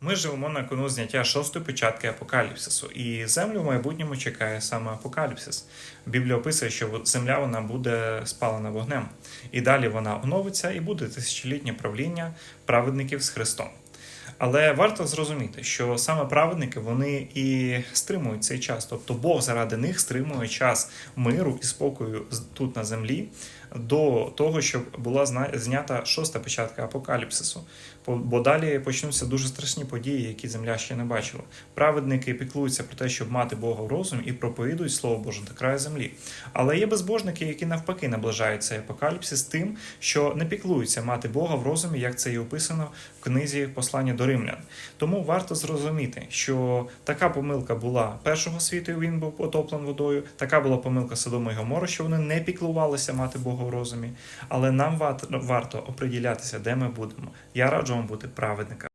Ми живемо на кону зняття шостої початки апокаліпсису, і землю в майбутньому чекає саме апокаліпсис. Біблія описує, що земля вона буде спалена вогнем, і далі вона оновиться і буде тисячолітнє правління праведників з Христом. Але варто зрозуміти, що саме праведники вони і стримують цей час, тобто Бог заради них стримує час миру і спокою тут на землі до того, щоб була знята шоста початка апокаліпсису. Бо- далі почнуться дуже страшні події, які земля ще не бачила. Праведники піклуються про те, щоб мати Бога в розумі і проповідують Слово Боже до краю землі. Але є безбожники, які навпаки наближають цей апокаліпсис тим, що не піклуються мати Бога в розумі, як це і описано в книзі послання до римлян. Тому варто зрозуміти, що така помилка була першого світу, і він був потоплений водою. Така була помилка Содома і Гомору, що вони не піклувалися мати Бога в розумі. Але нам варто, варто оприділятися, де ми будемо. Я раджу вам бути праведниками.